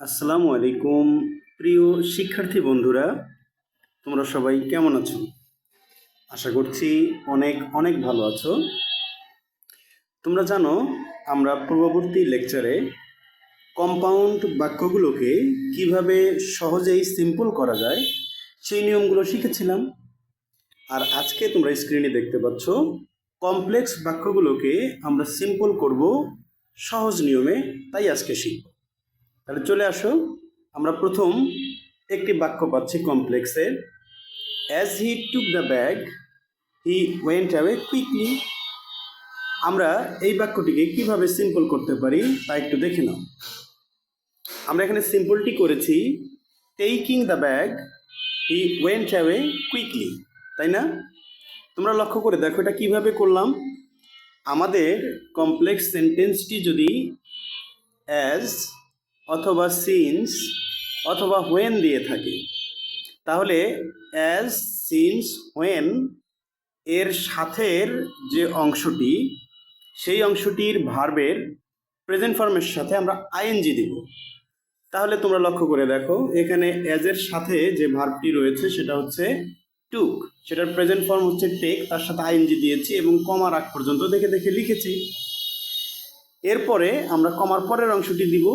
আসসালামু আলাইকুম। প্রিয় শিক্ষার্থী বন্ধুরা, তোমরা সবাই কেমন আছো? আশা করছি অনেক অনেক ভালো আছো। তোমরা জানো, আমরা পূর্ববর্তী লেকচারে কম্পাউন্ড বাক্যগুলোকে কীভাবে সহজেই সিম্পল করা যায়, সেই নিয়মগুলো শিখেছিলাম। আর আজকে তোমরা স্ক্রিনে দেখতে পাচ্ছ, কমপ্লেক্স বাক্যগুলোকে আমরা সিম্পল করব সহজ নিয়মে, তাই আজকে শিখব। তাহলে চলে আসো। আমরা প্রথম একটি বাক্য পাচ্ছি কমপ্লেক্সের as he took the bag he went away quickly আমরা এই বাক্যটিকে কীভাবে সিম্পল করতে পারি তা একটু দেখে নাও। আমরা এখানে সিম্পলটি করেছি। Taking the bag he went away quickly তাই না? তোমরা লক্ষ্য করে দেখো এটা কীভাবে করলাম। আমাদের কমপ্লেক্স সেন্টেন্সটি যদি অ্যাজ অথবা সিন্স অথবা হোয়েন দিয়ে থাকে। তাহলে অ্যাজ সিন্স হোয়েন এর সাথের যে অংশটি, সেই অংশটির ভার্বের প্রেজেন্ট ফর্মের সাথে আমরা আইএনজি দিব। তাহলে তোমরা লক্ষ্য করে দেখো, এখানে অ্যাজের সাথে যে ভার্বটি রয়েছে সেটা হচ্ছে টুক সেটার প্রেজেন্ট ফর্ম হচ্ছে টেক তার সাথে আইএনজি দিয়েছি এবং কমার আগ পর্যন্ত দেখে দেখে লিখেছি। এরপরে আমরা কমার পরের অংশটি দিব।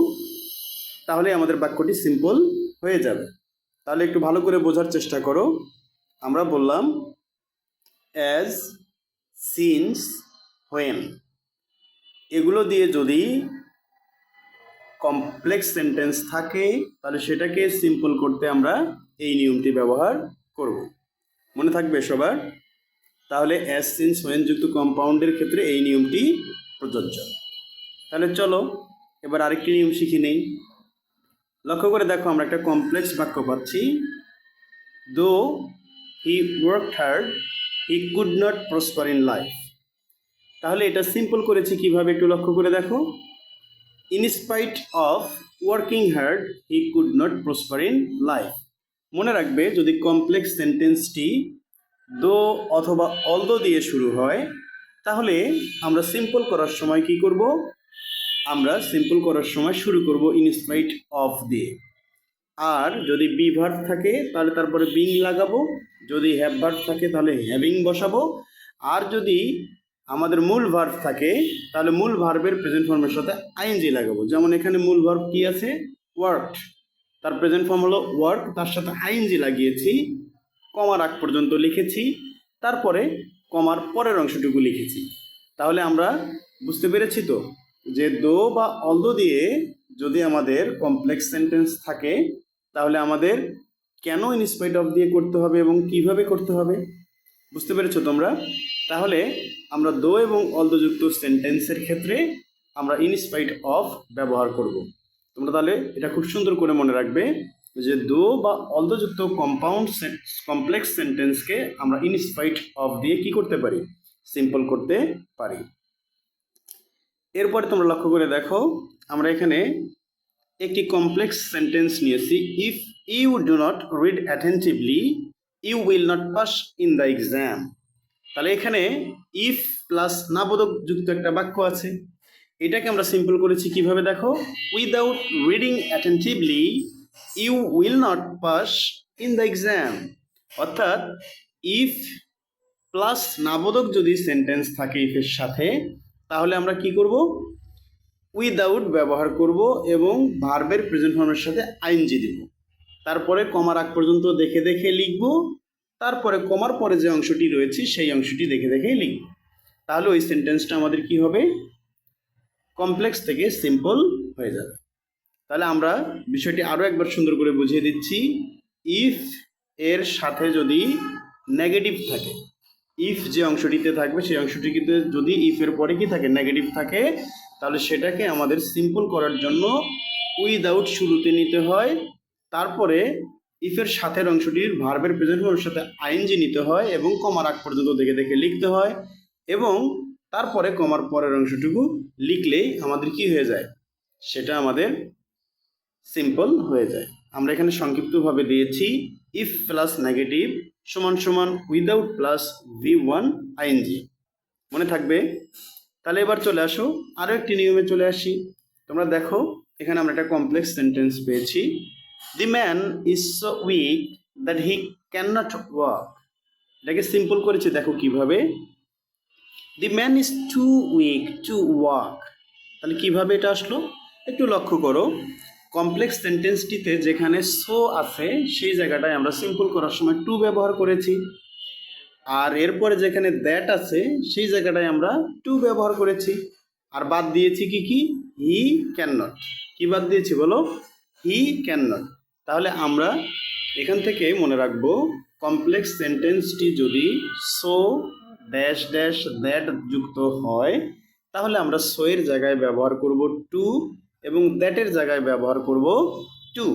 তাহলে আমাদের বাক্যটি সিম্পল হয়ে যাবে। তাহলে একটু ভালো করে বোঝার চেষ্টা করো। আমরা বললাম অ্যাজ সিন্স হোয়েন এগুলো দিয়ে যদি কমপ্লেক্স সেন্টেন্স থাকে, তাহলে সেটাকে সিম্পল করতে আমরা এই নিয়মটি ব্যবহার করব। মনে থাকবে সবার? তাহলে অ্যাজ সিন্স হোয়েন যুক্ত কম্পাউন্ডের ক্ষেত্রে এই নিয়মটি প্রযোজ্য। তাহলে চলো, এবার আরেকটি নিয়ম শিখে নেই। লক্ষ্য করে দেখো, আমরা একটা কমপ্লেক্স বাক্য পাচ্ছি। Though he work hard he could not prosper in life তাহলে এটা সিম্পল করেছি কীভাবে একটু লক্ষ্য করে দেখো। In spite of working hard he could not prosper in life মনে রাখবে, যদি কমপ্লেক্স সেন্টেন্সটি দো অথবা অলদো দিয়ে শুরু হয়, তাহলে আমরা সিম্পল করার সময় কি করব? আমরা সিম্পল করার সময় শুরু করব ইনস্পাইট অফ দিয়ে। আর যদি বি ভার্ব থাকে, তাহলে তারপরে বিং লাগাবো। যদি হ্যাভ ভার্ব থাকে, তাহলে হ্যাভিং বসাবো। আর যদি আমাদের মূল ভার্ব থাকে, তাহলে মূল ভার্বের প্রেজেন্ট ফর্মের সাথে আইএনজি লাগাবো। যেমন এখানে মূল ভার্ব কি আছে? ওয়ার্ক তার প্রেজেন্ট ফর্ম হলো ওয়ার্ক তার সাথে আইএনজি লাগিয়েছি। কমার আগ পর্যন্ত লিখেছি। তারপরে কমার পরের অংশটুকু লিখেছি। তাহলে আমরা বুঝতে পেরেছি তো? যে দো বা অলদো দিয়ে যদি আমাদের কমপ্লেক্স সেন্টেন্স থাকে, তাহলে আমাদের কেন ইনস্পাইট অফ দিয়ে করতে হবে এবং কীভাবে করতে হবে? বুঝতে পেরেছ তোমরা? তাহলে আমরা দো এবং অলদোযুক্ত সেন্টেন্সের ক্ষেত্রে আমরা ইনস্পাইট অফ ব্যবহার করব। তোমরা তাহলে এটা খুব সুন্দর করে মনে রাখবে যে দো বা অলদোযুক্ত কম্পাউন্ড কমপ্লেক্স সেন্টেন্সকে আমরা ইনস্পাইট অফ দিয়ে কি করতে পারি? সিম্পল করতে পারি। এরপরে তোমরা লক্ষ্য করে দেখো, আমরা এখানে একটি কমপ্লেক্স সেন্টেন্স নিয়েছি। If you do not read attentively you will not pass in the exam তাহলে এখানে ইফ প্লাস নাবোধক যুক্ত একটা বাক্য আছে। এটাকে আমরা সিম্পল করেছি কীভাবে দেখো? Without reading attentively you will not pass in the exam অর্থাৎ ইফ প্লাস নাবোধক যদি সেন্টেন্স থাকে ইফের সাথে তাহলে আমরা কি করব? উইদাউট ব্যবহার করব এবং ভার্বের প্রেজেন্ট ফর্মের সাথে আইনজি দিব। তারপরে কমার আগ পর্যন্ত দেখে দেখে লিখব। তারপরে কমার পরে যে অংশটি রয়েছে, সেই অংশটি দেখে দেখে লিখব। তাহলে ওই সেন্টেন্সটা আমাদের কি হবে? কমপ্লেক্স থেকে সিম্পল হয়ে যাবে। তাহলে আমরা বিষয়টি আরও একবার সুন্দর করে বুঝিয়ে দিচ্ছি। ইফ এর সাথে যদি নেগেটিভ থাকে ইফ যে অংশটিতে থাকবে, সেই অংশটি কিন্তু যদি ইফের পরে কি থাকে নেগেটিভ থাকে, তাহলে সেটাকে আমাদের সিম্পল করার জন্য উইদাউট শুরুতে নিতে হয়। তারপরে ইফের সাথের অংশটির ভার্বের প্রেজেন্ট ফর্মের সাথে আইনজি নিতে হয় এবং কমার আগ পর্যন্ত দেখে দেখে লিখতে হয় এবং তারপরে কমার পরের অংশটুকু লিখলেই আমাদের কি হয়ে যায়? সেটা আমাদের সিম্পল হয়ে যায়। আমরা এখানে সংক্ষিপ্তভাবে দিয়েছি ইফ প্লাস নেগেটিভ সমান সমান without plus V one ING মনে থাকবে? তাহলে এবার চলে আসো আরও একটি নিয়মে চলে আসি। তোমরা দেখো, এখানে আমরা একটা কমপ্লেক্স সেন্টেন্স পেয়েছি। The man is so weak that he can not walk এটাকে সিম্পল করেছি, দেখো কীভাবে। The man is too weak to walk তাহলে কীভাবে এটা আসলো? একটু লক্ষ্য করো। কমপ্লেক্স সেন্টেন্সটিতে যেখানে সো আছে, সেই জায়গাটায় আমরা সিম্পল করার সময় টু ব্যবহার করেছি। আর এরপরে যেখানে দ্যাট আছে, সেই জায়গাটায় আমরা টু ব্যবহার করেছি। আর বাদ দিয়েছি কি কি? হি ক্যান নট কি বাদ দিয়েছি বলো? হি ক্যান নট তাহলে আমরা এখান থেকে মনে রাখব কমপ্লেক্স সেন্টেন্সটি যদি সো ড্যাশ ড্যাশ দ্যাট যুক্ত হয়, তাহলে আমরা সোয়ের জায়গায় ব্যবহার করব টু এবং দ্যাটের জায়গায় ব্যবহার করব টু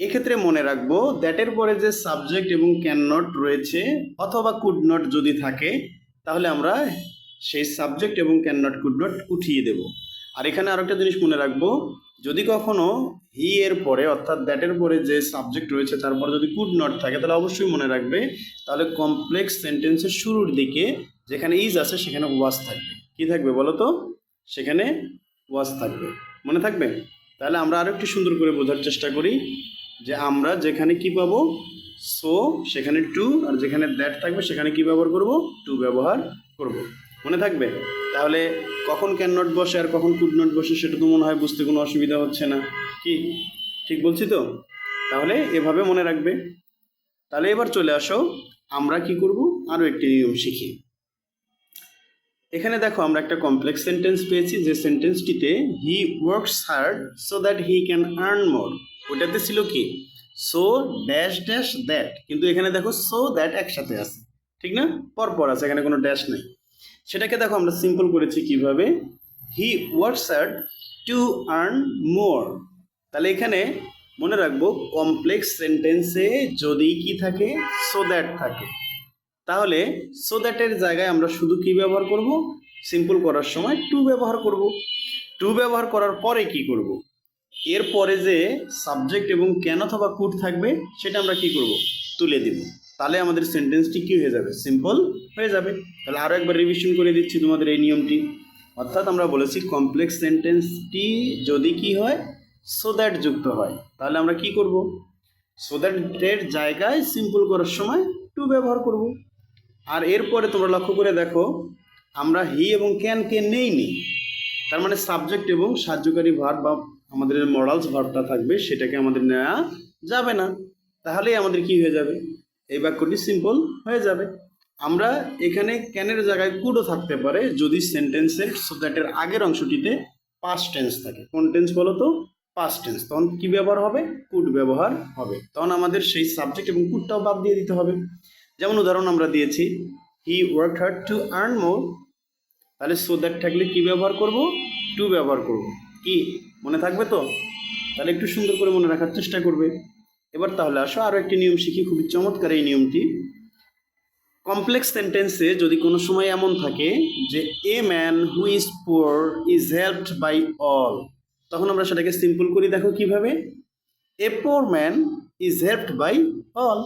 এক্ষেত্রে মনে রাখব দ্যাটের পরে যে সাবজেক্ট এবং ক্যান নট রয়েছে অথবা কুড নট যদি থাকে, তাহলে আমরা সেই সাবজেক্ট এবং ক্যান নট কুড নট উঠিয়ে দেব। আর এখানে আরেকটা জিনিস মনে রাখব, যদি কখনো হি এর পরে, অর্থাৎ দ্যাটের পরে যে সাবজেক্ট রয়েছে, তারপর যদি কুড নট থাকে, তাহলে অবশ্যই মনে রাখবে, তাহলে কমপ্লেক্স সেন্টেন্সের শুরুর দিকে যেখানে ইজ আছে, সেখানে ওয়াজ থাকবে। কি থাকবে বলো তো? সেখানে ওয়াজ থাকবে। মনে থাকবে? তাহলে আমরা আরও একটু সুন্দর করে বোঝার চেষ্টা করি যে আমরা যেখানে কি পাবো সো সেখানে টু আর যেখানে দ্যাট থাকবে, সেখানে কি ব্যবহার করব? টু ব্যবহার করব। মনে থাকবে? তাহলে কখন ক্যান নট বসে আর কখন কুড নট বসে সেটা তো মনে হয় বুঝতে কোনো অসুবিধা হচ্ছে না। কি? ঠিক বলছি তো? তাহলে এভাবে মনে রাখবে। তাহলে এবার চলে আসো, আমরা কি করব? আরও একটি নিয়ম শিখি। এখানে দেখো আমরা একটা কমপ্লেক্স সেন্টেন্স পেয়েছি, যে সেন্টেন্সটিতে he works hard so that he can earn more ওটাতে ছিল কি? সো ড্যাশ ড্যাশ দ্যাট কিন্তু এখানে দেখো সো দ্যাট একসাথে আছে। ঠিক না? পরপর আছে, এখানে কোনো ড্যাশ নেই। সেটাকে দেখো, আমরা সিম্পল করেছি কীভাবে? He works hard to earn more তাহলে এখানে মনে রাখব কমপ্লেক্স সেন্টেন্সে যদি কি থাকে সো দ্যাট থাকে। তাহলে সো দ্যাটের জায়গায় আমরা শুধু কি ব্যবহার করব? সিম্পল করার সময় টু ব্যবহার করব। টু ব্যবহার করার পরে কি করব? এরপরে যে সাবজেক্ট এবং কেন অথবা কুড থাকবে, সেটা আমরা কি করব? তুলে দিব। তাহলে আমাদের সেন্টেন্সটি কি হয়ে যাবে? সিম্পল হয়ে যাবে। তাহলে আরও একবার রিভিশন করে দিচ্ছি তোমাদের এই নিয়মটি। অর্থাৎ আমরা বলেছি কমপ্লেক্স সেন্টেন্সটি যদি কি হয় সো দ্যাট যুক্ত হয়। তাহলে আমরা কি করব? সো দ্যাটের জায়গায় সিম্পল করার সময় টু ব্যবহার করব। আর এরপরে তোমরা লক্ষ্য করে দেখো, আমরা হি এবং ক্যানকে নেইনি। তার মানে সাবজেক্ট এবং সাহায্যকারী ভার্ব বা আমাদের মরালস ভার্বটা থাকবে, সেটাকে আমাদের নেওয়া যাবে না। তাহলেই আমাদের কি হয়ে যাবে? এই বাক্যটি সিম্পল হয়ে যাবে। আমরা এখানে ক্যানের জায়গায় কুডও থাকতে পারে, যদি সেন্টেন্সের সো দ্যাটের আগের অংশটিতে পাস্ট টেন্স থাকে। কোন টেন্স বলো তো? পাস্ট টেন্স তখন কি ব্যবহার হবে? কুড ব্যবহার হবে। তখন আমাদের সেই সাবজেক্ট এবং কুডটাও বাদ দিয়ে দিতে হবে। যেমন উদাহরণ আমরা দিয়েছি he work hard to earn more তাহলে সো দ্যাট থাকলে কী ব্যবহার করব? টু ব্যবহার করব। কি? মনে থাকবে তো? তাহলে একটু সুন্দর করে মনে রাখার চেষ্টা করবে। এবার তাহলে আসো আরও একটি নিয়ম শিখি, খুবই চমৎকার এই নিয়মটি। কমপ্লেক্স সেন্টেন্সে যদি কোনো সময় এমন থাকে যে a man who is poor is helped by all তখন আমরা সেটাকে সিম্পল করি, দেখো কীভাবে। A poor man is helped by all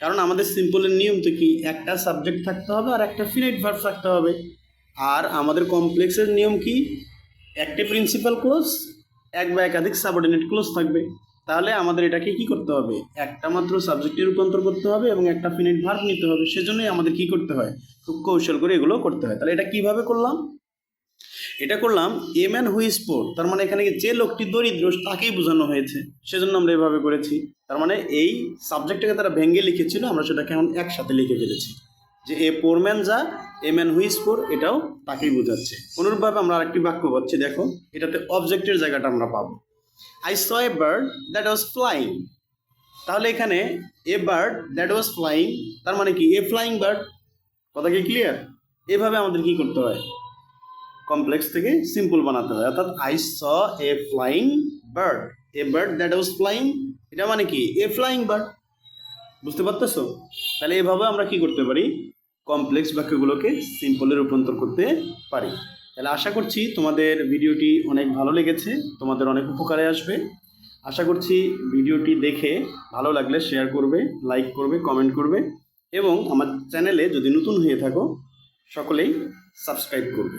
কারণ আমাদের সিম্পলের নিয়ম তো কি, একটা সাবজেক্ট থাকতে হবে আর একটা ফিনাইট ভার্ব থাকতে হবে। আর আমাদের কমপ্লেক্সের নিয়ম কি, একটি প্রিন্সিপাল ক্লোজ এক বা একাধিক সাবঅর্ডিনেট ক্লোজ থাকবে। তাহলে আমাদের এটাকে কি করতে হবে, একটা মাত্র সাবজেক্টে রূপান্তর করতে হবে এবং একটা ফিনাইট ভার্ব নিতে হবে। সেজন্যই আমাদের কি করতে হয়, খুব কৌশল করে এগুলো করতে হয়। তাহলে এটা কীভাবে করলাম? এটা করলাম এ ম্যান হুইজ পোর তার মানে এখানে যে লোকটি দরিদ্র, তাকেই বোঝানো হয়েছে। সেজন্য আমরা এভাবে করেছি। তার মানে এই সাবজেক্টটাকে তারা ভেঙ্গে লিখেছিল, আমরা সেটাকে এখন একসাথে লিখে ফেলেছি। যে এ পোর ম্যান যা এ ম্যান হুইজ পোর এটাও তাকেই বোঝাচ্ছে। অনুরূপভাবে আমরা আরেকটি বাক্য পাচ্ছি, দেখো, এটাতে অবজেক্টের জায়গাটা আমরা পাবো। I saw a bird that was flying তাহলে এখানে a bird that was flying তার মানে কি? এ ফ্লাইং বার্ড কথা কি ক্লিয়ার এভাবে আমাদের কি করতে হয়? কমপ্লেক্স থেকে সিম্পল বানাতে হয়। অর্থাৎ I saw a flying bird a bird that was flying এটা মানে কি? এ ফ্লাইং বার্ড বুঝতে পারতেছো? তাহলে এভাবে আমরা কি করতে পারি? কমপ্লেক্স বাক্যগুলোকে সিম্পলে রূপান্তর করতে পারি। তাহলে আশা করছি তোমাদের ভিডিওটি অনেক ভালো লেগেছে, তোমাদের অনেক উপকারে আসবে। আশা করছি ভিডিওটি দেখে ভালো লাগলে শেয়ার করবে লাইক করবে কমেন্ট করবে এবং আমার চ্যানেলে যদি নতুন হয়ে থাকো, সকলেই সাবস্ক্রাইব করবে।